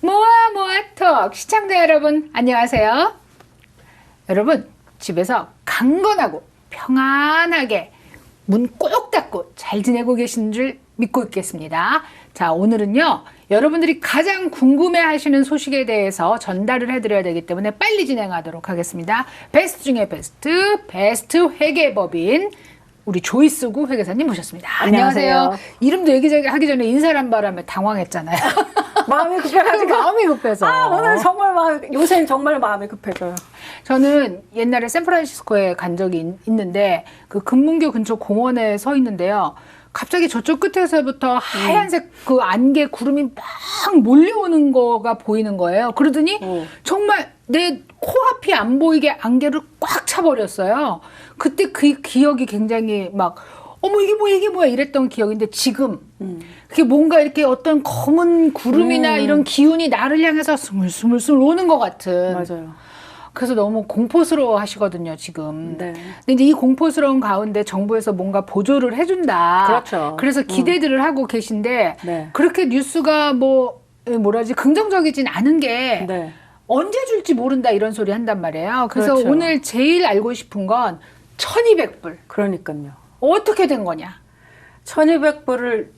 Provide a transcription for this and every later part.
모아 모아톡 시청자 여러분 안녕하세요. 여러분 집에서 강건하고 평안하게 문 꼭 닫고 잘 지내고 계신 줄 믿고 있겠습니다. 자 오늘은요 여러분들이 가장 궁금해 하시는 소식에 대해서 전달을 해드려야 되기 때문에 빨리 진행하도록 하겠습니다. 베스트 중에 베스트 베스트 회계법인 우리 조이스구 회계사님 모셨습니다. 안녕하세요. 이름도 얘기하기 하기 전에 인사를 한 바람에 당황했잖아요. 마음이 급해가지고. 마음이 급해서. 아, 오늘 정말 마음, 요새 정말 마음이 급해져요. 저는 옛날에 샌프란시스코에 간 적이 있- 있는데 그 금문교 근처 공원에 서 있는데요. 갑자기 저쪽 끝에서부터 하얀색 그 안개 구름이 막 몰려오는 거가 보이는 거예요. 그러더니 어. 정말 내 코앞이 안 보이게 안개를 꽉 차버렸어요. 그때 그 기억이 굉장히 막 어머 이게 뭐야 이게 뭐야 이랬던 기억인데 지금 음. 그게 뭔가 이렇게 어떤 검은 구름이나 이런 기운이 나를 향해서 스물스물스물 오는 것 같은 맞아요. 그래서 너무 공포스러워 하시거든요, 지금. 네. 근데 이제 이 공포스러운 가운데 정부에서 뭔가 보조를 해준다. 그렇죠. 그래서 기대들을 하고 계신데, 네. 그렇게 뉴스가 뭐, 뭐라지, 긍정적이진 않은 게, 네. 언제 줄지 모른다 이런 소리 한단 말이에요. 그래서 그렇죠. 오늘 제일 알고 싶은 건 1200불. 그러니까요. 어떻게 된 거냐? 1200불을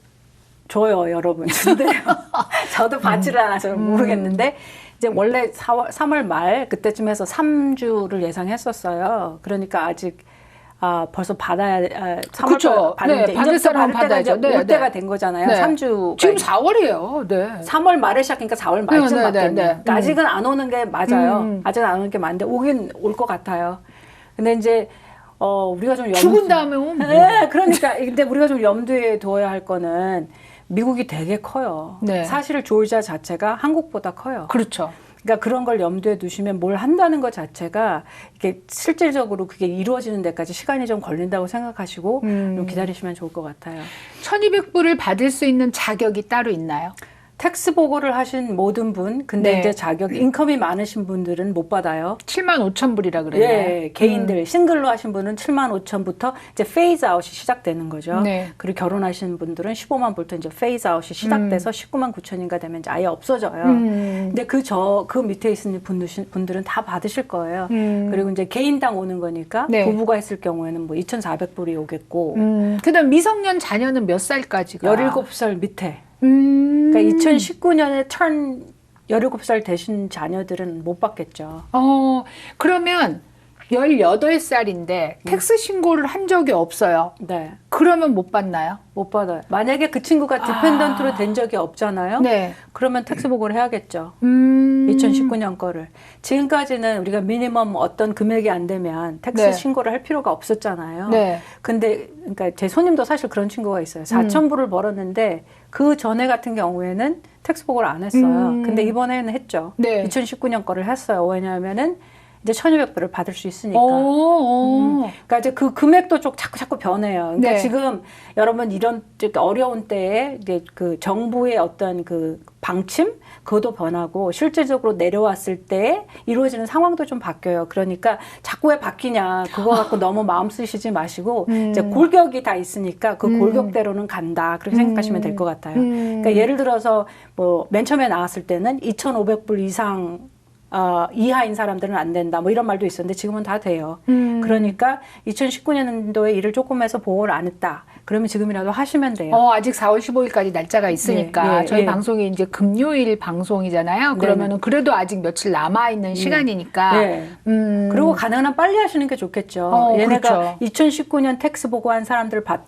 줘요, 여러분. 근데요. 저도 받지를 음. 않아서 모르겠는데, 이제 원래 4월, 3월 말 그때쯤 해서 3주를 예상했었어요. 그러니까 아직 아, 벌써 받아야, 아, 3월 그쵸. 받는데, 네, 받을 이제부터 사람은 받을 때가 이제 받아야죠. 네, 올 네. 때가 된 거잖아요. 네. 3주. 지금 4월이에요. 네. 3월 말에 시작하니까 4월 네, 말쯤 네, 받겠네요. 네, 네. 그러니까 아직은 안 오는 게 맞아요. 음. 아직은 안 오는 게 맞는데 오긴 올 것 같아요. 근데 이제 어 우리가 좀 염... 죽은 다음에 오면 뭐. 네, 그러니까 근데 우리가 좀 염두에 둬야 할 거는 미국이 되게 커요. 네. 사실 조지아 자체가 한국보다 커요. 그렇죠. 그러니까 그런 걸 염두에 두시면 뭘 한다는 것 자체가 이게 실질적으로 그게 이루어지는 데까지 시간이 좀 걸린다고 생각하시고 음. 좀 기다리시면 좋을 것 같아요. 1200불을 받을 수 있는 자격이 따로 있나요? 텍스 보고를 하신 모든 분, 근데 네. 이제 자격 인컴이 많으신 분들은 못 받아요. 7만 5천 불이라 그랬나요? 예, 개인들 싱글로 하신 분은 7만 5천부터 이제 페이즈 아웃이 시작되는 거죠. 네. 그리고 결혼하신 분들은 15만 불부터 이제 페이즈 아웃이 시작돼서 19만 9천인가 되면 이제 아예 없어져요. 음. 근데 그저그 밑에 있는 분들, 분들은 다 받으실 거예요. 음. 그리고 이제 개인당 오는 거니까 네. 부부가 했을 경우에는 뭐 2,400불이 오겠고 음, 그다음 미성년 자녀는 몇 살까지가? 17살 밑에 음. 그러니까 2019년에 턴 17살 되신 자녀들은 못 받겠죠. 어, 그러면 18살인데 텍스 신고를 한 적이 없어요. 네. 그러면 못 받나요? 못 받아요. 만약에 그 친구가 디펜던트로 된 적이 없잖아요. 네. 그러면 텍스 보고를 해야겠죠. 음. 2019년 거를. 지금까지는 우리가 미니멈 어떤 금액이 안 되면 텍스 네. 신고를 할 필요가 없었잖아요. 네. 근데 그러니까 제 손님도 사실 그런 친구가 있어요. 4천 불을 벌었는데 그 전에 같은 경우에는 텍스 보고를 안 했어요. 음. 근데 이번에는 했죠. 네. 2019년 거를 했어요. 왜냐하면은 이제 1,200불을 받을 수 있으니까. 어, 어. 그러니까 이제 그 금액도 좀 자꾸 자꾸 변해요. 그러니까 네. 지금 여러분 이런 어려운 때에 이제 그 정부의 어떤 그 방침 그것도 변하고 실질적으로 내려왔을 때 이루어지는 상황도 좀 바뀌어요. 그러니까 자꾸 왜 바뀌냐 그거 갖고 너무 마음 쓰시지 마시고 음. 이제 골격이 다 있으니까 그 음. 골격대로는 간다 그렇게 생각하시면 될 것 같아요. 음. 그러니까 예를 들어서 뭐 맨 처음에 나왔을 때는 2,500불 이상 어, 이하인 사람들은 안 된다. 뭐 이런 말도 있었는데 지금은 다 돼요. 음. 그러니까 2019년도에 일을 조금 해서 보호를 안 했다. 그러면 지금이라도 하시면 돼요. 어, 아직 4월 15일까지 날짜가 있으니까 예, 예, 저희 예. 방송이 이제 금요일 방송이잖아요. 그러면은 그래도 아직 며칠 남아 있는 시간이니까. 네. 음. 그리고 가능한 한 빨리 하시는 게 좋겠죠. 어, 얘네가 그렇죠. 2019년 텍스 보고한 사람들 바-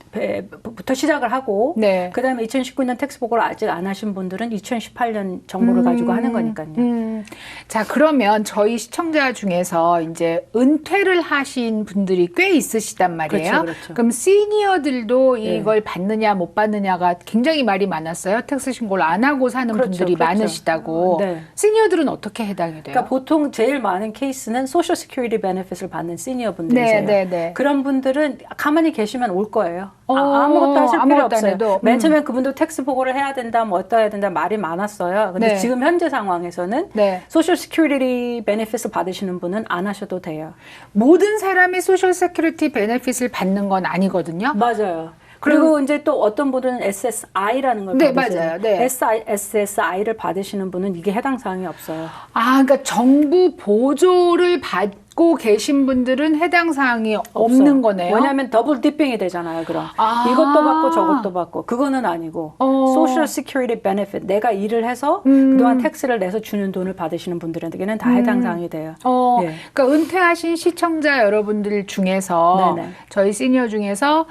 부터 시작을 하고 네. 그다음에 2019년 텍스 보고를 아직 안 하신 분들은 2018년 정보를 가지고 하는 거니까요. 음. 자, 그러면 저희 시청자 중에서 이제 은퇴를 하신 분들이 꽤 있으시단 말이에요. 그렇죠, 그렇죠. 럼 시니어들도 네. 이걸 받느냐 못 받느냐가 굉장히 말이 많았어요. 텍스 신고를 안 하고 사는 그렇죠, 분들이 그렇죠. 많으시다고. 네. 시니어들은 어떻게 해당이 돼요? 그러니까 보통 제일 많은 케이스는 소셜 시큐리티 베네핏을 받는 시니어 분들이세요. 네, 네, 네. 그런 분들은 가만히 계시면 올 거예요. 어, 아, 무것도 하실 아무것도 안 없어요. 해도. 맨 음. 처음에 그분도 텍스 보고를 해야 된다, 뭐 어떠해야 된다 말이 많았어요. 근데 네. 지금 현재 상황에서는 네. 소셜 시큐리티 베네핏을 받으시는 분은 안 하셔도 돼요. 모든 사람이 소셜 세큐리티 베네핏을 받는 건 아니거든요. 맞아요. 그리고 이제 또 어떤 분들은 SSI라는 걸 네, 받으세요. 맞아요. 네. SI, SSI를 받으시는 분은 이게 해당 사항이 없어요. 아, 그러니까 정부 보조를 받고 계신 분들은 해당 사항이 없는 거네요. 왜냐하면 더블 디핑이 되잖아요. 그럼 아. 이것도 받고 저것도 받고 그거는 아니고 어. Social Security Benefit 내가 일을 해서 음. 그동안 텍스를 내서 주는 돈을 받으시는 분들에게는 다 해당 사항이 돼요. 어, 예. 그러니까 은퇴하신 시청자 여러분들 중에서 네네. 저희 시니어 중에서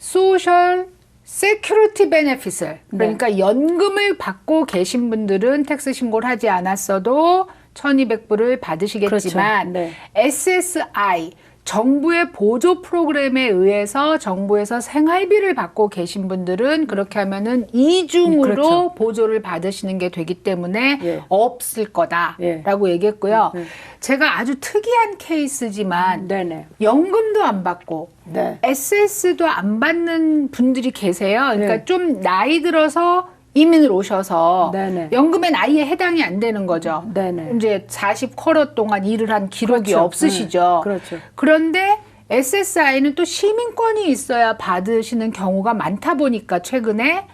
소셜 세큐리티 베네핏을 그러니까 네. 연금을 받고 계신 분들은 텍스 신고를 하지 않았어도 1200불을 받으시겠지만 그렇죠. 네. SSI 정부의 보조 프로그램에 의해서 정부에서 생활비를 받고 계신 분들은 그렇게 하면은 이중으로 그렇죠. 보조를 받으시는 게 되기 때문에 예. 없을 거다라고 예. 얘기했고요. 네. 제가 아주 특이한 케이스지만 네네. 연금도 안 받고 네. SS도 안 받는 분들이 계세요. 그러니까 네. 좀 나이 들어서 이민을 오셔서 네네. 연금엔 아예 해당이 안 되는 거죠. 네네. 이제 40 쿼터 동안 일을 한 기록이 그렇죠. 없으시죠. 네. 그렇죠. 그런데 SSI는 또 시민권이 있어야 받으시는 경우가 많다 보니까 최근에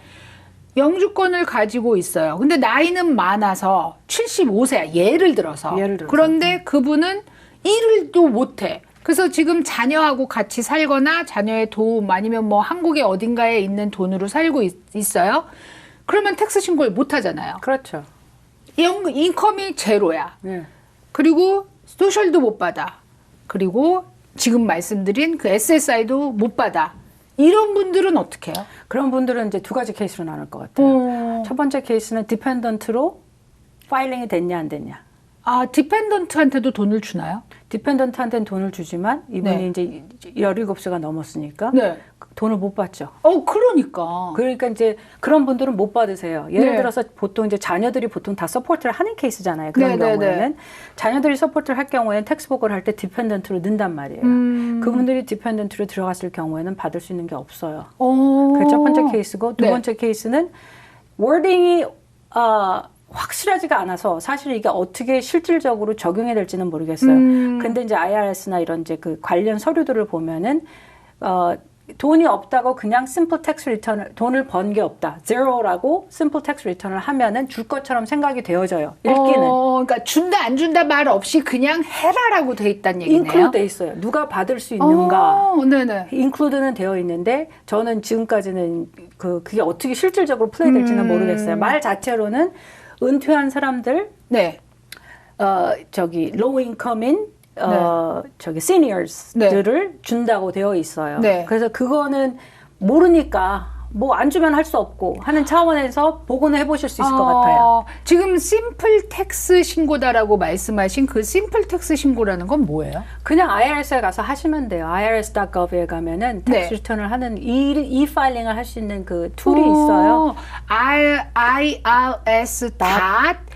영주권을 가지고 있어요. 근데 나이는 많아서 75세 예를 들어서. 예를 들어서. 그런데 그분은 일을 또 못해. 그래서 지금 자녀하고 같이 살거나 자녀의 도움 아니면 뭐 한국의 어딘가에 있는 돈으로 살고 있, 있어요. 그러면 텍스 신고를 못 하잖아요. 그렇죠. 연 인컴이 제로야. 네. 그리고 소셜도 못 받아. 그리고 지금 말씀드린 그 SSI도 못 받아. 이런 분들은 어떻게 해요? 그런 분들은 이제 두 가지 케이스로 나눌 것 같아요. 어, 첫 번째 케이스는 디펜던트로 파일링이 됐냐 안 됐냐. 아, 디펜던트한테도 돈을 주나요? 디펜던트한테는 돈을 주지만 이분이 네. 이제 17세가 넘었으니까 네. 돈을 못 받죠. 어, 그러니까. 그러니까 이제 그런 분들은 못 받으세요. 예를 네. 들어서 보통 이제 자녀들이 보통 다 서포트를 하는 케이스잖아요. 그런 네, 네, 경우에는 자녀들이 서포트를 할 경우에는 텍스북을 할 때 디펜던트로 넣는단 말이에요. 음. 그분들이 디펜던트로 들어갔을 경우에는 받을 수 있는 게 없어요. 어. 그게 첫 번째 케이스고 두 네. 번째 케이스는 워딩이 어, 확실하지가 않아서 사실 이게 어떻게 실질적으로 적용이 될지는 모르겠어요. 음. 근데 이제 IRS나 이런 이제 그 관련 서류들을 보면은 어 돈이 없다고 그냥 심플 텍스 리턴을 돈을 번 게 없다. 제로라고 심플 텍스 리턴을 하면은 줄 것처럼 생각이 되어져요. 읽기는. 어, 그러니까 준다 안 준다 말 없이 그냥 해라라고 돼 있다는 얘기네요. 인클루드 돼 있어요. 누가 받을 수 있는가. 어, 네네. 인클루드는 되어 있는데 저는 지금까지는 그 그게 어떻게 실질적으로 플레이 될지는 음. 모르겠어요. 말 자체로는 은퇴한 사람들 네. 어 저기 로우 인컴인 어 저기 시니어스들을 준다고 되어 있어요. 네. 그래서 그거는 모르니까 뭐 안 주면 할 수 없고 하는 차원에서 보고는 해보실 수 있을 것 같아요. 어, 지금 심플 텍스 신고다라고 말씀하신 그 심플 텍스 신고라는 건 뭐예요? 그냥 IRS에 가서 하시면 돼요. irs.gov에 가면은 텍스 네. 리턴을 하는 이, 이 파일링을 할 수 있는 그 툴이 있어요. R I R S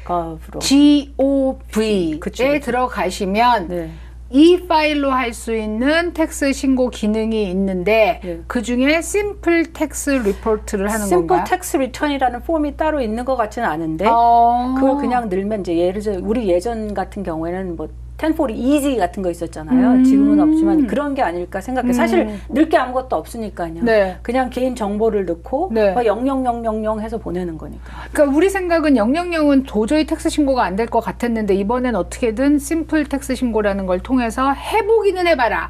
gov로. gov 그쵸, 에 그쵸. 들어가시면 네. 이 파일로 할 수 있는 텍스 신고 기능이 있는데 네. 그 중에 심플 텍스 리포트를 하는 심플 건가요? 텍스 리턴이라는 폼이 따로 있는 것 같지는 않은데 어. 그걸 그냥 늘면 이제 예를 들어 우리 예전 같은 경우에는 뭐 1040 easy 같은 거 있었잖아요. 음. 지금은 없지만 그런 게 아닐까 생각해. 음. 사실 늘게 아무것도 없으니까요. 네. 그냥 개인 정보를 넣고 네. 00000 해서 보내는 거니까. 그러니까 우리 생각은 000은 도저히 텍스 신고가 안 될 것 같았는데 이번엔 어떻게든 심플 텍스 신고라는 걸 통해서 해보기는 해봐라.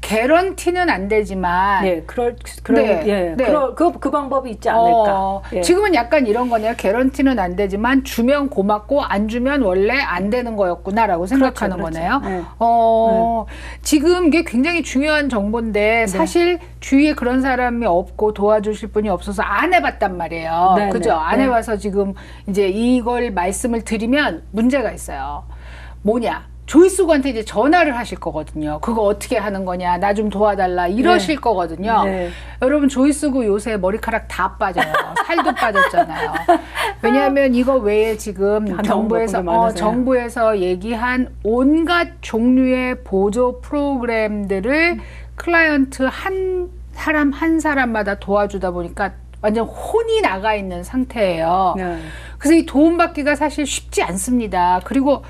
개런티는 안 되지만 네, 그럴 그럴 네, 예, 네. 그럴 그, 그 방법이 있지 않을까. 어, 예. 지금은 약간 이런 거네요. 개런티는 안 되지만 주면 고맙고 안 주면 원래 안 되는 거였구나라고 생각하는 그렇죠. 거네요. 네. 어, 지금 이게 굉장히 중요한 정보인데 사실 주위에 그런 사람이 없고 도와주실 분이 없어서 안 해봤단 말이에요. 네, 그죠? 네, 안 네. 해봐서 지금 이제 이걸 말씀을 드리면 문제가 있어요. 뭐냐? 조이수구한테 이제 전화를 하실 거거든요. 그거 어떻게 하는 거냐? 나 좀 도와달라. 이러실 거거든요. 네. 여러분 조이스구 요새 머리카락 다 빠져요. 살도 빠졌잖아요. 왜냐하면 이거 외에 지금 정부에서 어. 정부에서 얘기한 온갖 종류의 보조 프로그램들을 클라이언트 한 사람 한 사람마다 도와주다 보니까 완전 혼이 나가 있는 상태예요. 네. 그래서 이 도움받기가 사실 쉽지 않습니다. 그리고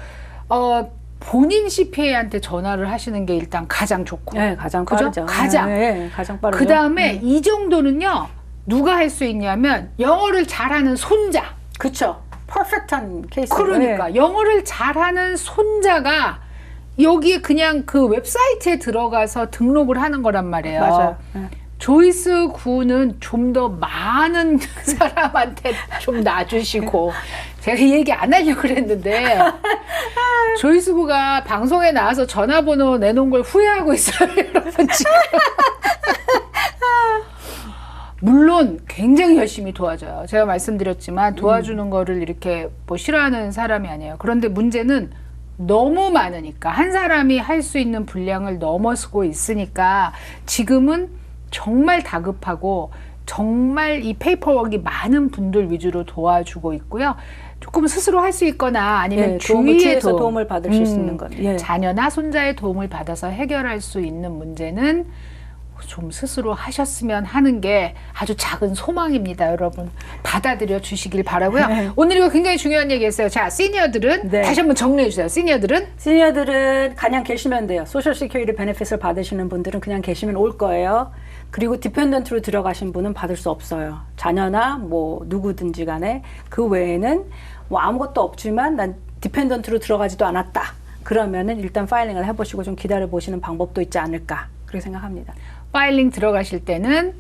어 본인 CPA한테 전화를 하시는 게 일단 가장 좋고 네, 가장 그죠? 빠르죠. 가장. 네, 네, 가장 빠르죠. 그 다음에 이 정도는요 누가 할 수 있냐면 영어를 잘하는 손자 그쵸. 퍼펙트한 케이스. 그러니까 영어를 잘하는 손자가 여기에 그냥 그 웹사이트에 들어가서 등록을 하는 거란 말이에요. 맞아요. 네. 조이스 구는 좀더 많은 사람한테 좀 놔주시고 제가 이 얘기 안 하려고 그랬는데 조이스 구가 방송에 나와서 전화번호 내놓은 걸 후회하고 있어요 여러분 지금. 물론 굉장히 열심히 도와줘요. 제가 말씀드렸지만 도와주는 거를 이렇게 뭐 싫어하는 사람이 아니에요. 그런데 문제는 너무 많으니까 한 사람이 할 수 있는 분량을 넘어서고 있으니까 지금은 정말 다급하고 정말 이 페이퍼워크가 많은 분들 위주로 도와주고 있고요. 조금 스스로 할 수 있거나 아니면 예, 주위에서 취해서 도움 을 받을 수 음, 있는 건. 예. 자녀나 손자의 도움을 받아서 해결할 수 있는 문제는 좀 스스로 하셨으면 하는 게 아주 작은 소망입니다, 여러분. 받아들여 주시길 바라고요. 네. 오늘 이거 굉장히 중요한 얘기했어요. 자, 시니어들은 네. 다시 한번 정리해 주세요. 시니어들은 시니어들은 그냥 계시면 돼요. 소셜 시큐리티 베네핏을 받으시는 분들은 그냥 계시면 올 거예요. 그리고 디펜던트로 들어가신 분은 받을 수 없어요. 자녀나 뭐 누구든지 간에 그 외에는 뭐 아무것도 없지만 난 디펜던트로 들어가지도 않았다. 그러면은 일단 파일링을 해보시고 좀 기다려 보시는 방법도 있지 않을까 그렇게 생각합니다. 파일링 들어가실 때는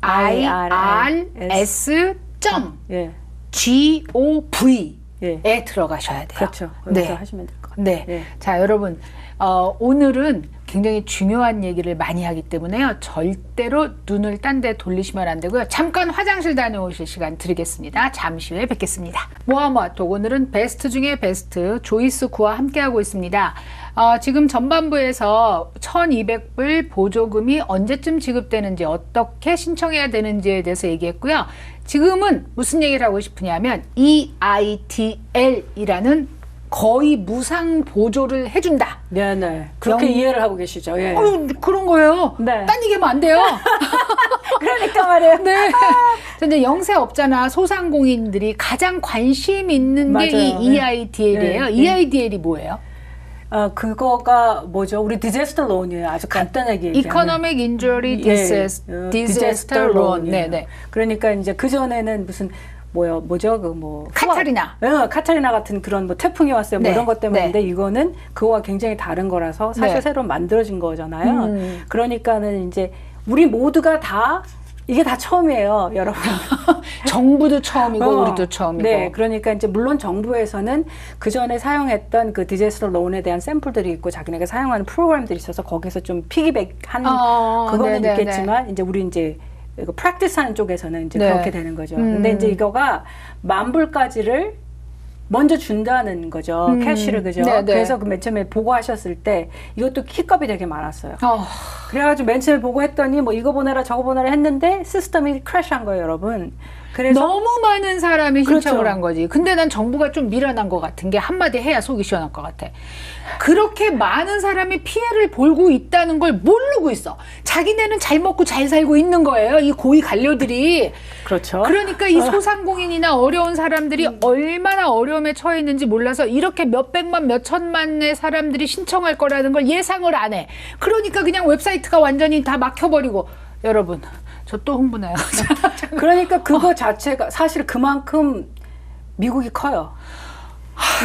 irs 점 예, gov 예, 에 들어가셔야 돼요. 그렇죠. 네. 그래서 하시면 될 것 같아요. 네. 예. 자, 여러분, 어, 오늘은 굉장히 중요한 얘기를 많이 하기 때문에요. 절대로 눈을 딴 데 돌리시면 안 되고요. 잠깐 화장실 다녀오실 시간 드리겠습니다. 잠시 후에 뵙겠습니다. 모아모아톡 오늘은 베스트 중에 베스트 조이스 구와 함께하고 있습니다. 어, 지금 전반부에서 1200불 보조금이 언제쯤 지급되는지 어떻게 신청해야 되는지에 대해서 얘기했고요. 지금은 무슨 얘기를 하고 싶으냐면 EITL이라는 거의 무상 보조를 해준다. 네, 네. 그렇게 영- 이해를 하고 계시죠. 예. 어유 그런 거예요. 네. 딴 얘기하면 안 돼요. 그러니까 말이에요. 네. 근데 영세업자나 소상공인들이 가장 관심 있는 게. 이 네. EIDL이에요. 네. EIDL이 뭐예요? 어, 그거가 뭐죠? 우리 디제스터 론이에요. 아주 간단하게 얘기하면. Economic Injury 예, Disaster, 어, Disaster Loan. 론이에요. 네, 네. 그러니까 이제 그 전에는 무슨 뭐요, 뭐죠? 그뭐 카타리나. 어, 카타리나 같은 그런 뭐 태풍이 왔어요. 뭐 네, 이런 것 때문인데 네. 이거는 그거와 굉장히 다른 거라서 사실 네. 새로 만들어진 거잖아요. 음. 그러니까는 이제 우리 모두가 다 이게 다 처음이에요, 여러분. 정부도 처음이고 어, 우리도 처음이고. 네, 그러니까 이제 물론 정부에서는 그 전에 사용했던 그 디제스터 론에 대한 샘플들이 있고 자기네가 사용하는 프로그램들이 있어서 거기서 좀 피기백한 어, 그거는 네, 네, 있겠지만 이제 우리 이제 그 프랙티스 하는 쪽에서는 이제 네. 그렇게 되는 거죠. 음. 근데 이제 이거가 만 불까지를 먼저 준다는 거죠. 음. 캐시를 그죠. 네, 네. 그래서 그 맨 처음에 보고하셨을 때 이것도 키값이 되게 많았어요. 어, 그래가지고 맨 처음에 보고했더니 뭐 이거 보내라 저거 보내라 했는데 시스템이 크래시한 거예요, 여러분. 그래서 너무 많은 사람이 신청을 그렇죠. 한 거지. 근데 난 정부가 좀 미련한 것 같은 게 한마디 해야 속이 시원할 것 같아. 그렇게 많은 사람이 피해를 볼고 있다는 걸 모르고 있어. 자기네는 잘 먹고 잘 살고 있는 거예요. 이 고위 관료들이. 그렇죠. 그러니까 이 소상공인이나 어려운 사람들이 얼마나 어려움에 처해 있는지 몰라서 이렇게 몇 백만, 몇 천만의 사람들이 신청할 거라는 걸 예상을 안 해. 그러니까 그냥 웹사이트가 완전히 다 막혀버리고. 여러분, 저 또 흥분해요. 그러니까 그거 자체가 사실 그만큼 미국이 커요.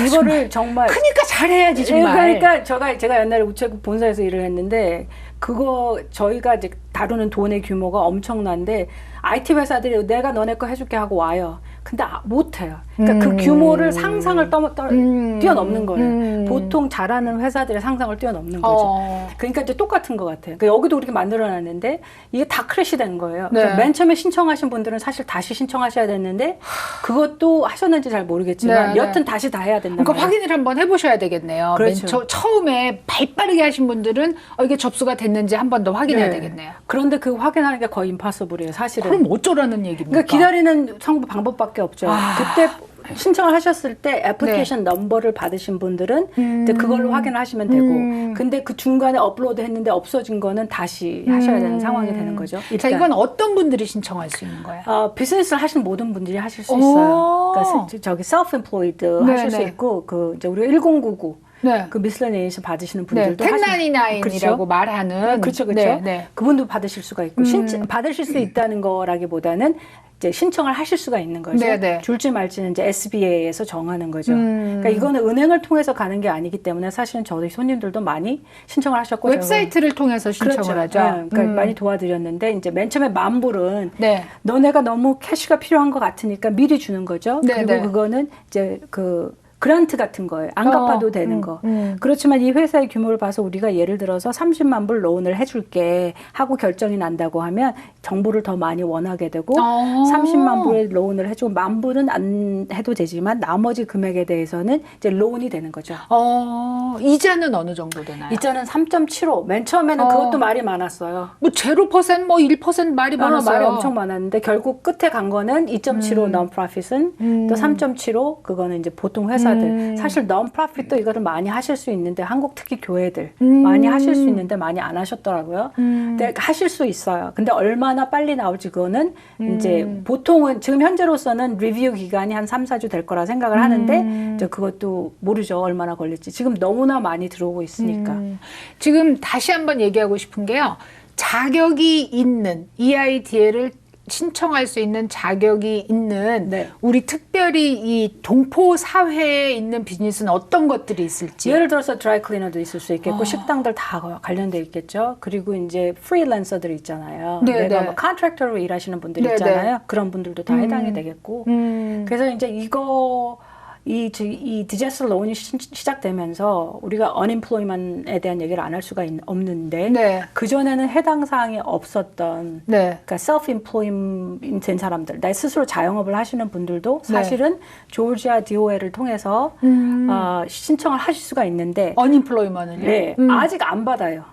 이거를 정말 그러니까 잘해야지 예, 정말. 그러니까 제가 제가 옛날에 우체국 본사에서 일을 했는데 그거 저희가 이제 다루는 돈의 규모가 엄청난데 IT 회사들이 내가 너네 거 해줄게 하고 와요. 근데 아- 못해요. 그러니까 음. 그 규모를 상상을 떠, 떠, 음. 뛰어넘는 거예요. 음. 보통 잘하는 회사들의 상상을 뛰어넘는 거죠. 어. 그러니까 이제 똑같은 것 같아요. 그러니까 여기도 그렇게 만들어놨는데 이게 다 크래시 된 거예요. 네. 그래서 맨 처음에 신청하신 분들은 사실 다시 신청하셔야 됐는데 그것도 하셨는지 잘 모르겠지만 네, 네. 여튼 다시 다 해야 된다. 그러니까 확인을 한번 해보셔야 되겠네요. 그렇죠. 맨 처, 처음에 발 빠르게 하신 분들은 어, 이게 접수가 됐는지 한 번 더 확인해야 네. 되겠네요. 그런데 그 확인하는 게 거의 임파서블이에요, 사실은. 그럼 어쩌라는 얘기입니까? 그러니까 기다리는 성부 방법밖에 없죠. 아. 그때 신청을 하셨을 때 애플리케이션 넘버를 받으신 분들은 이제 그걸로 확인을 하시면 되고, 음. 근데 그 중간에 업로드 했는데 없어진 거는 다시 하셔야 되는 음. 상황이 되는 거죠. 자, 일단. 이건 어떤 분들이 신청할 수 있는 거예요? 어, 비즈니스를 하시는 모든 분들이 하실 수 오. 있어요. 그러니까 세- 저기 self-employed 네, 하실 수 네. 있고 그 이제 우리 1099 네. 그 미슬레니에이션 받으시는 네, 분들도 하시- 1099이라고 그렇죠? 말하는 그렇죠, 그렇죠. 네, 네. 그분도 받으실 수가 있고 음. 신, 받으실 수 있다는 거라기보다는 이제 신청을 하실 수가 있는 거죠. 네, 네. 줄지 말지는 이제 SBA에서 정하는 거죠. 음. 그러니까 이거는 은행을 통해서 가는 게 아니기 때문에 사실은 저희 손님들도 많이 신청을 하셨고 웹사이트를 통해서 신청을 그렇죠. 하죠. 네, 그러니까 음. 많이 도와드렸는데 이제 맨 처음에 만불은 네. 너네가 너무 캐시가 필요한 것 같으니까 미리 주는 거죠. 네, 그리고 네. 그거는 이제 그 그란트 같은 거예요. 안 갚아도 어, 되는 음, 거. 음. 그렇지만 이 회사의 규모를 봐서 우리가 예를 들어서 30만 불 론을 해줄게 하고 결정이 난다고 하면 정보를 더 많이 원하게 되고 어. 30만 불의 론을 해주고 만 불은 안 해도 되지만 나머지 금액에 대해서는 이제 론이 되는 거죠. 어, 이자는 어느 정도 되나요? 이자는 3.75. 맨 처음에는 어. 그것도 말이 많았어요. 뭐 제로 퍼센트 뭐1% 말이 어, 많았어요. 말이 엄청 많았는데 결국 끝에 간 거는 2.75 non-profit은 음. 또3.75 그거는 이제 보통 회사 들 음. 사실 non-profit도 이거를 많이 하실 수 있는데 한국 특히 교회들 음. 많이 하실 수 있는데 많이 안 하셨더라고요. 음. 근데 하실 수 있어요. 근데 얼마나 빨리 나올지 그거는 음. 이제 보통은 지금 현재로서는 리뷰 기간이 한 3, 4주 될 거라 생각을 하는데 음. 이제 그것도 모르죠. 얼마나 걸릴지. 지금 너무나 많이 들어오고 있으니까. 음, 지금 다시 한번 얘기하고 싶은 게요. 자격이 있는 EIDL을 신청할 수 있는 자격이 있는 네. 우리 특별히 이 동포 사회에 있는 비즈니스는 어떤 것들이 있을지. 예를 들어서 드라이 클리너도 있을 수 있겠고 어. 식당들 다 관련돼 있겠죠. 그리고 이제 프리랜서들 있잖아요. 네, 내가 네. 뭐 컨트랙터로 일하시는 분들 네, 있잖아요. 그런 분들도 다 음. 해당이 되겠고. 음, 그래서 이제 이거 이, 지- 이 디제스 론이 시, 시작되면서 우리가 unemployment에 대한 얘기를 안 할 수가 있- 없는데 네, 그 전에는 해당 사항이 없었던 네, 그러니까 self-employed 된 사람들, 나 스스로 자영업을 하시는 분들도 네. 사실은 조지아 DOL을 통해서 음, 어, 신청을 하실 수가 있는데 어니플로이먼을요. 네, 음. 아직 안 받아요.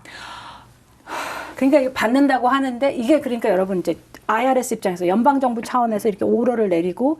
그러니까 받는다고 하는데 이게 그러니까 여러분 이제 IRS 입장에서 연방 정부 차원에서 이렇게 오러를 내리고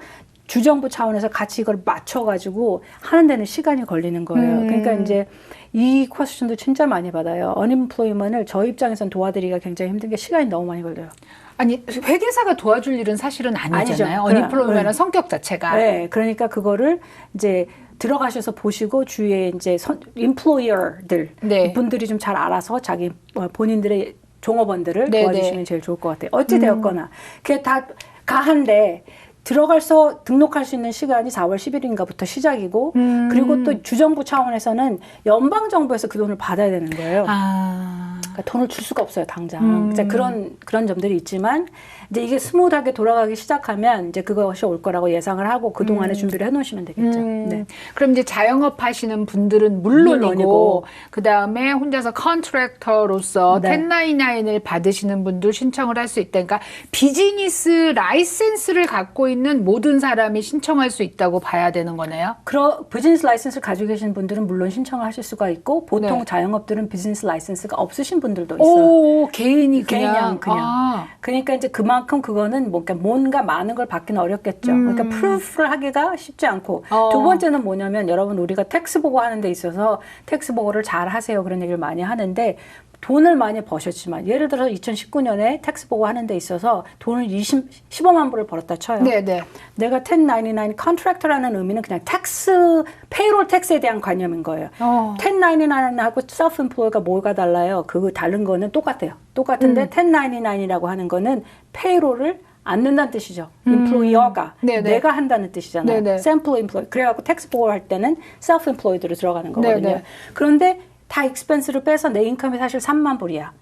주정부 차원에서 같이 이걸 맞춰 가지고 하는 데는 시간이 걸리는 거예요. 음. 그러니까 이제 이 퀘스천도 진짜 많이 받아요. 언임플로이먼을 저희 입장에서는 도와드리기가 굉장히 힘든 게 시간이 너무 많이 걸려요. 아니 회계사가 도와줄 일은 사실은 아니잖아요. 아니죠. 어니플로이먼은 네. 성격 자체가. 네, 그러니까 그거를 이제 들어가셔서 보시고 주위에 이제 선, 인플로이어들 네. 분들이 좀 잘 알아서 자기 어, 본인들의 종업원들을 네, 도와주시면 네. 제일 좋을 것 같아요. 어찌 되었거나 그게 다 가한데 들어가서 등록할 수 있는 시간이 4월 10일인가부터 시작이고 음. 그리고 또 주정부 차원에서는 연방 정부에서 그 돈을 받아야 되는 거예요. 아, 그러니까 돈을 줄 수가 없어요 당장. 음. 이제 그런 그런 점들이 있지만 이제 이게 스무드하게 돌아가기 시작하면 이제 그것이 올 거라고 예상을 하고 그 동안에 준비를 해놓으시면 되겠죠. 음, 네. 그럼 이제 자영업 하시는 분들은 물론이고, 물론이고. 그 다음에 혼자서 컨트랙터로서 네. 1099을 받으시는 분들 신청을 할 수 있다. 그러니까 비즈니스 라이센스를 갖고 있는 모든 사람이 신청할 수 있다고 봐야 되는 거네요. 그러 비즈니스 라이센스를 가지고 계신 분들은 물론 신청을 하실 수가 있고 보통 네. 자영업들은 비즈니스 라이센스가 없으신 분들도 있어요. 오, 개인이 그냥. 그냥, 그냥. 아, 그러니까 이제 그만큼 그거는 뭔가 뭔가 많은 걸 받기는 어렵겠죠. 음. 그러니까 프루프를 하기가 쉽지 않고 어. 두 번째는 뭐냐면 여러분 우리가 텍스 보고 하는 데 있어서 텍스 보고를 잘 하세요 그런 얘기를 많이 하는데 돈을 많이 버셨지만 예를 들어서 2019년에 텍스 보고 하는 데 있어서 돈을 20, 15만 불을 벌었다 쳐요. 네네. 내가 1099 컨트랙터라는 의미는 그냥 텍스 페이롤 텍스에 대한 관념인 거예요. 어. 1099하고 self employ가 뭐가 달라요? 그 다른 거는 똑같아요. 똑같은데 음. 1099이라고 하는 거는 페이롤을 않는다는 뜻이죠. employer가 음. 네네. 내가 한다는 뜻이잖아요. 네네. sample employee. 그래갖고 텍스 보고 할 때는 self employed로 들어가는 거거든요. 네네. 그런데 다 expense를 빼서 내 인컴이 사실 3만 불이야.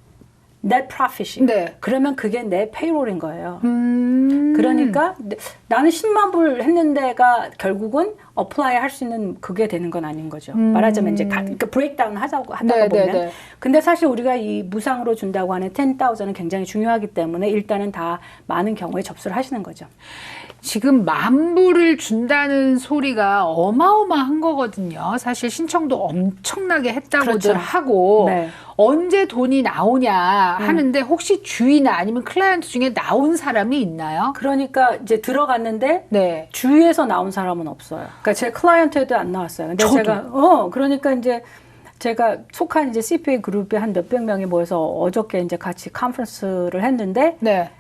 net profit이. 네. 그러면 그게 내 페이롤인 거예요. 음. 그러니까 내- 나는 10만 불 했는데가 결국은 어플라이 할 수 있는 그게 되는 건 아닌 거죠. 음. 말하자면 이제 가, 그러니까 브레이크다운 하자고 하다가 네, 네, 보면. 네. 근데 사실 우리가 이 무상으로 준다고 하는 10,000은 굉장히 중요하기 때문에 일단은 다 많은 경우에 접수를 하시는 거죠. 지금 만불을 준다는 소리가 어마어마한 거거든요. 사실 신청도 엄청나게 했다고들 그렇죠. 하고 네. 언제 돈이 나오냐 하는데 혹시 주위나 아니면 클라이언트 중에 나온 사람이 있나요? 그러니까 이제 들어갔는데 네. 주위에서 나온 사람은 없어요. 그러니까 제 클라이언트에도 안 나왔어요. 근데 저도. 제가 어 그러니까 이제 제가 속한 이제 CPA 그룹에 한 몇백 명이 모여서 어저께 이제 같이 컨퍼런스를 했는데 네.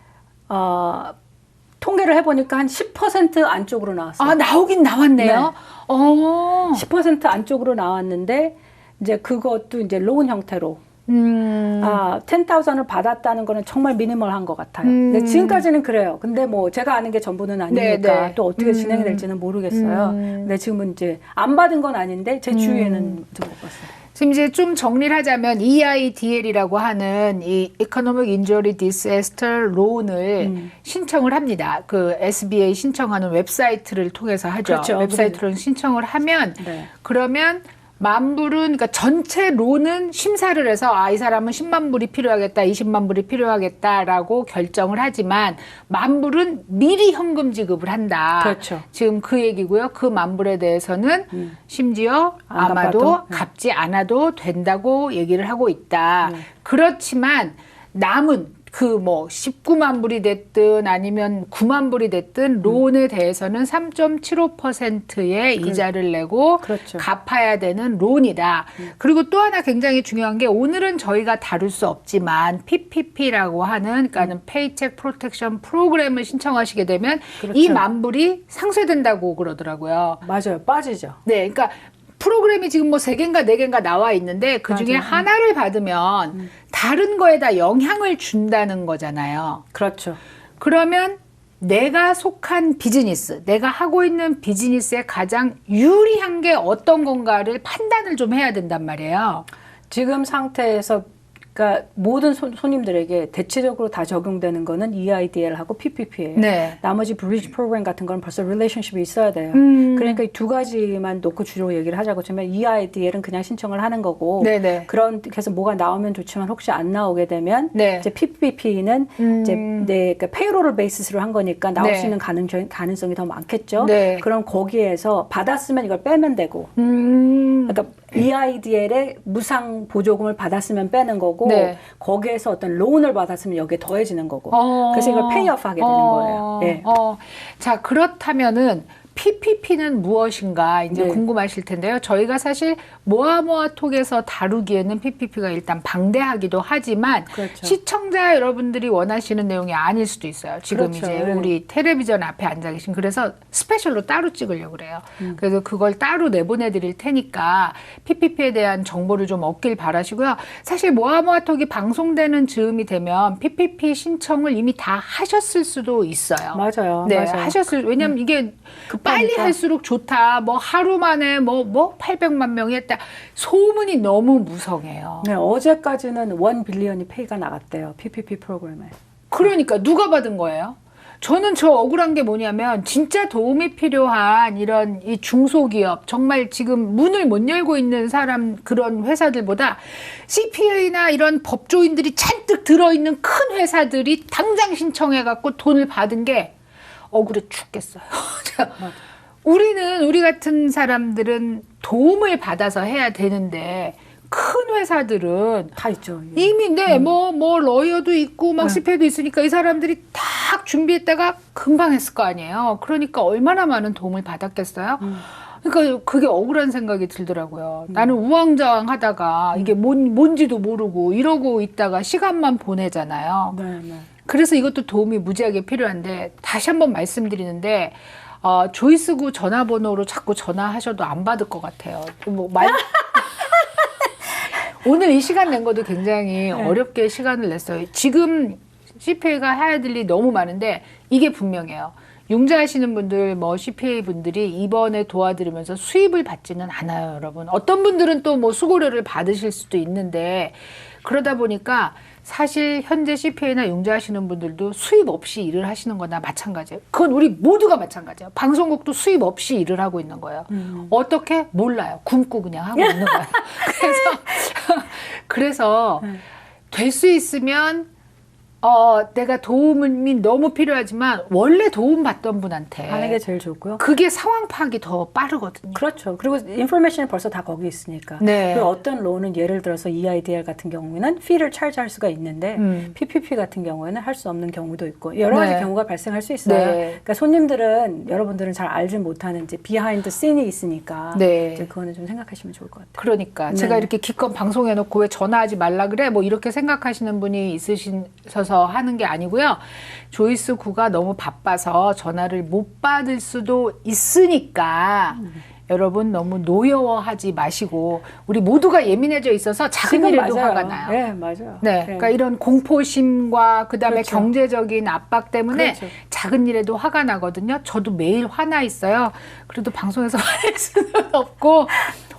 어 통계를 해보니까 한 10% 안쪽으로 나왔어요. 아, 나오긴 나왔네요. 어. 10% 안쪽으로 나왔는데 이제 그것도 이제 로운 형태로 음. 아, 10,000을 받았다는 거는 정말 미니멀한 것 같아요. 음. 근데 지금까지는 그래요. 근데 뭐 제가 아는 게 전부는 아니니까 네, 네. 또 어떻게 음. 진행이 될지는 모르겠어요. 음. 근데 지금은 이제 안 받은 건 아닌데 제 주위에는 좀못 봤어요. 지금 이제 좀 정리를 하자면 EIDL이라고 하는 이 Economic Injury Disaster Loan을 음. 신청을 합니다. 그 SBA 신청하는 웹사이트를 통해서 하죠. 그렇죠. 웹사이트로 신청을 하면 네. 그러면 만 불은 그러니까 전체 론은 심사를 해서 아 이 사람은 10만 불이 필요하겠다, 20만 불이 필요하겠다라고 결정을 하지만 만 불은 미리 현금 지급을 한다. 그렇죠. 지금 그 얘기고요. 그 만 불에 대해서는 음. 심지어 안 아마도? 네. 갚지 않아도 된다고 얘기를 하고 있다. 네. 그렇지만 남은 그 뭐 19만 불이 됐든 아니면 9만 불이 됐든 론에 대해서는 3.75%의 이자를 내고 그렇죠. 갚아야 되는 론이다. 그리고 또 하나 굉장히 중요한 게 오늘은 저희가 다룰 수 없지만 PPP라고 하는 그러니까는 페이책 프로텍션 프로그램을 신청하시게 되면 그렇죠. 이 만 불이 상쇄된다고 그러더라고요. 맞아요. 빠지죠. 네, 그러니까 프로그램이 지금 뭐 세 개인가 네 개인가 나와 있는데 그 중에 맞아요. 음. 하나를 받으면 다른 거에다 영향을 준다는 거잖아요. 그렇죠. 그러면 내가 속한 비즈니스, 내가 하고 있는 비즈니스에 가장 유리한 게 어떤 건가를 판단을 좀 해야 된단 말이에요. 지금 상태에서 그러니까 모든 손, 손님들에게 대체적으로 다 적용되는 거는 EIDL하고 PPP예요. 네. 나머지 브리지 프로그램 같은 건 벌써 릴레이션십이 있어야 돼요. 음. 그러니까 이 두 가지만 놓고 주로 얘기를 하자고 E EIDL은 그냥 신청을 하는 거고 네네. 그런 그래서 뭐가 나오면 좋지만 혹시 안 나오게 되면 네. 이제 PPP는 음. 이제 내 그러니까 페이로를 베이스로 한 거니까 나올 네. 수 있는 가능성, 가능성이 더 많겠죠. 네. 그럼 거기에서 받았으면 이걸 빼면 되고 음. 그러니까 EIDL의 무상 보조금을 받았으면 빼는 거고 네. 거기에서 어떤 론을 받았으면 여기에 더해지는 거고 어. 그래서 이걸 페이오프하게 되는 거예요. 예. 어. 자 그렇다면은 PPP는 무엇인가 이제 네. 궁금하실 텐데요. 저희가 사실 모아모아 톡에서 다루기에는 PPP가 일단 방대하기도 하지만 그렇죠. 시청자 여러분들이 원하시는 내용이 아닐 수도 있어요. 지금 그렇죠. 이제 네. 우리 텔레비전 앞에 앉아 계신 그래서 스페셜로 따로 찍으려고 그래요. 음. 그래서 그걸 따로 내보내 드릴 테니까 PPP에 대한 정보를 좀 얻길 바라시고요. 사실 모아모아 톡이 방송되는 즈음이 되면 PPP 신청을 이미 다 하셨을 수도 있어요. 맞아요. 네, 맞아요. 하셨을 왜냐면 이게 빨리 급하 니까. 할수록 좋다. 뭐 하루 만에 뭐 뭐 800만 명이 했다. 소문이 너무 무성해요. 네, 어제까지는 원 빌리언이 페이가 나갔대요. PPP 프로그램에. 그러니까 누가 받은 거예요? 저는 저 억울한 게 뭐냐면 진짜 도움이 필요한 이런 이 중소기업 정말 지금 문을 못 열고 있는 사람 그런 회사들보다 CPA나 이런 법조인들이 잔뜩 들어있는 큰 회사들이 당장 신청해 갖고 돈을 받은 게 억울해 죽겠어요. 자, 우리는 우리 같은 사람들은 도움을 받아서 해야 되는데 큰 회사들은 다 있죠. 예. 이미 네, 뭐, 뭐, 러이어도 있고, 막, 네. 스페도 있으니까 이 사람들이 딱 준비했다가 금방 했을 거 아니에요. 그러니까 얼마나 많은 도움을 받았겠어요? 음. 그러니까 그게 억울한 생각이 들더라고요. 나는 우왕좌왕 하다가 이게 뭔, 뭔지도 모르고 이러고 있다가 시간만 보내잖아요. 네, 네. 그래서 이것도 도움이 무지하게 필요한데 다시 한번 말씀드리는데 어, 조이스구 전화번호로 자꾸 전화하셔도 안 받을 것 같아요. 뭐 말... 오늘 이 시간 낸 것도 굉장히 어렵게 시간을 냈어요. 지금 CPA가 해야 될 일이 너무 많은데 이게 분명해요. 융자하시는 분들, 뭐 CPA 분들이 이번에 도와드리면서 수입을 받지는 않아요, 여러분. 어떤 분들은 또 뭐 수고료를 받으실 수도 있는데 그러다 보니까 사실 현재 CPA나 융자하시는 분들도 수입 없이 일을 하시는 거나 마찬가지예요. 그건 우리 모두가 마찬가지예요. 방송국도 수입 없이 일을 하고 있는 거예요. 어떻게? 몰라요. 굶고 그냥 하고 있는 거예요. 그래서, 그래서 될 수 있으면 어, 내가 도움이 너무 필요하지만 원래 도움 받던 분한테 하는 게 제일 좋고요. 그게 상황 파악이 더 빠르거든요. 그렇죠. 그리고 인포메이션이 벌써 다 거기 있으니까. 네. 그리고 어떤 론은 예를 들어서 E EIDL 같은 경우에는 피를 찰지할 수가 있는데 음. PPP 같은 경우에는 할 수 없는 경우도 있고 여러 가지 네. 경우가 발생할 수 있어요. 네. 그러니까 손님들은 여러분들은 잘 알지 못하는 이제 비하인드 씬이 있으니까 네. 이제 그거는 좀 생각하시면 좋을 것 같아요. 그러니까 네. 제가 이렇게 기껏 방송해놓고 왜 전화하지 말라 그래? 뭐 이렇게 생각하시는 분이 있으셔서 있어서 하는 게 아니고요. 조이스 구가 너무 바빠서 전화를 못 받을 수도 있으니까 여러분 너무 노여워하지 마시고 우리 모두가 예민해져 있어서 작은 일에도 맞아요. 화가 나요. 네, 맞아요. 네, 그러니까 이런 공포심과 그다음에 그렇죠. 경제적인 압박 때문에 그렇죠. 작은 일에도 화가 나거든요. 저도 매일 화나 있어요. 그래도 방송에서 화낼 수는 없고,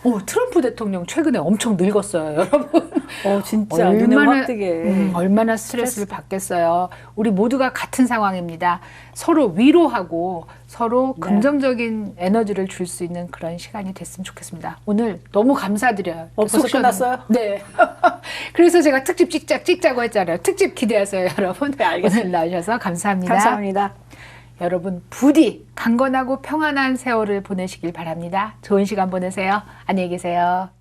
오, 트럼프 대통령 최근에 엄청 늙었어요, 여러분. 어, 진짜 눈에 확 뜨게. 음, 얼마나 스트레스를 받겠어요. 우리 모두가 같은 상황입니다. 서로 위로하고 서로 네. 긍정적인 에너지를 줄 수 있는 그런 시간이 됐으면 좋겠습니다. 오늘 너무 감사드려요. 어, 벌써 끝났어요? 네. 그래서 제가 특집 찍자, 찍자고 했잖아요. 특집 기대하세요, 여러분. 네, 알겠습니다. 오늘 나오셔서 감사합니다. 감사합니다. 여러분 부디 강건하고 평안한 세월을 보내시길 바랍니다. 좋은 시간 보내세요. 안녕히 계세요.